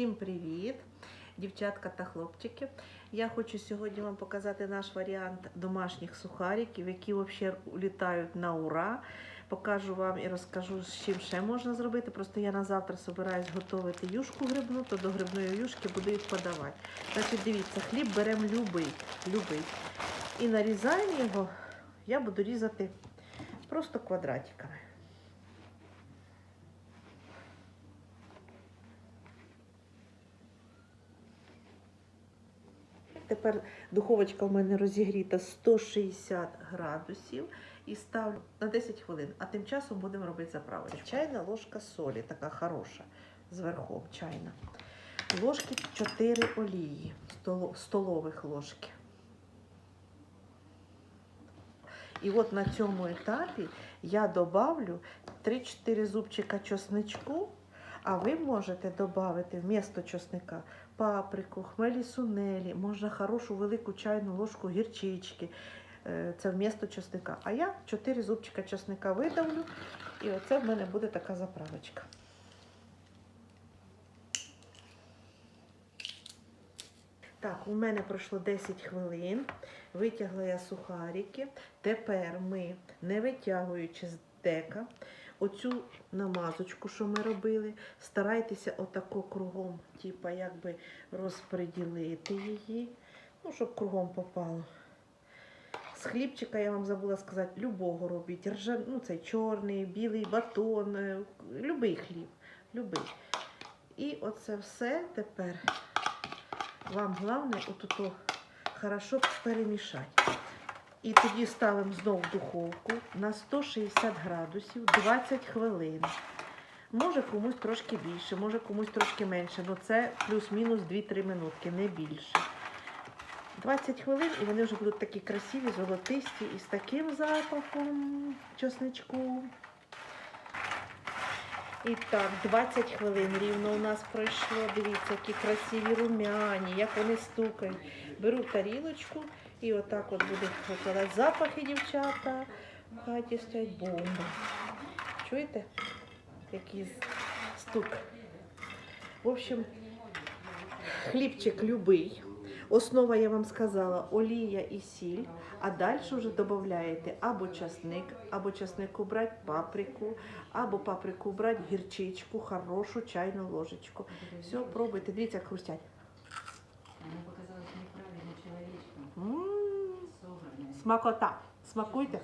Всім привіт, дівчатка та хлопчики. Я хочу сьогодні вам показати наш варіант домашніх сухариків, які взагалі літають на ура. Покажу вам і розкажу, з чим ще можна зробити. Просто я на завтра збираюсь готувати юшку грибну, то до грибної юшки буду їх подавати. Значить, дивіться, хліб беремо любий, любий. І нарізаємо його, я буду різати просто квадратиками. Тепер духовочка в мене розігріта 160 градусів і ставлю на 10 хвилин. А тим часом будемо робити заправочку. Чайна ложка солі, така хороша, зверху чайна. Ложки 4 олії, столових ложки. І от на цьому етапі я добавлю 3-4 зубчика чесничку, а ви можете додати вмісто чесника паприку, хмелі сунелі, можна хорошу велику чайну ложку гірчички. Е, Це вмісто чесника. А я 4 зубчика чесника видавлю, і оце в мене буде така заправочка. Так, у мене пройшло 10 хвилин. Витягла я сухарики. Тепер ми, не витягуючи з дека, оцю намазочку, що ми робили, старайтеся отако кругом, типа якби розподілити її, ну, щоб кругом попало. З хлібчика я вам забула сказати, любого робіть. Ржа, ну, цей чорний, білий батон, е, любий хліб, любий. І оце все тепер вам головне отут хорошо перемішати. І тоді ставимо знову в духовку на 160 градусів 20 хвилин. Може комусь трошки більше, може комусь трошки менше, але це плюс-мінус 2-3 минутки, не більше. 20 хвилин і вони вже будуть такі красиві, золотисті і з таким запахом чесничку. І так, 20 хвилин рівно у нас пройшло. Дивіться, які красиві румяні, як вони стукають. Беру тарілочку і отак от буду викладати запахи, дівчата. В хаті стоять бомба. Чуєте? Який стук. В общем, хлібчик любий. Основа, я вам сказала, олія і сіль, а далі вже додаєте або часник, або часник убрати паприку, або паприку убрати гірчичку, хорошу чайну ложечку. Все, пробуйте, дивіться, як хрустять. Смакота. Смакуйте.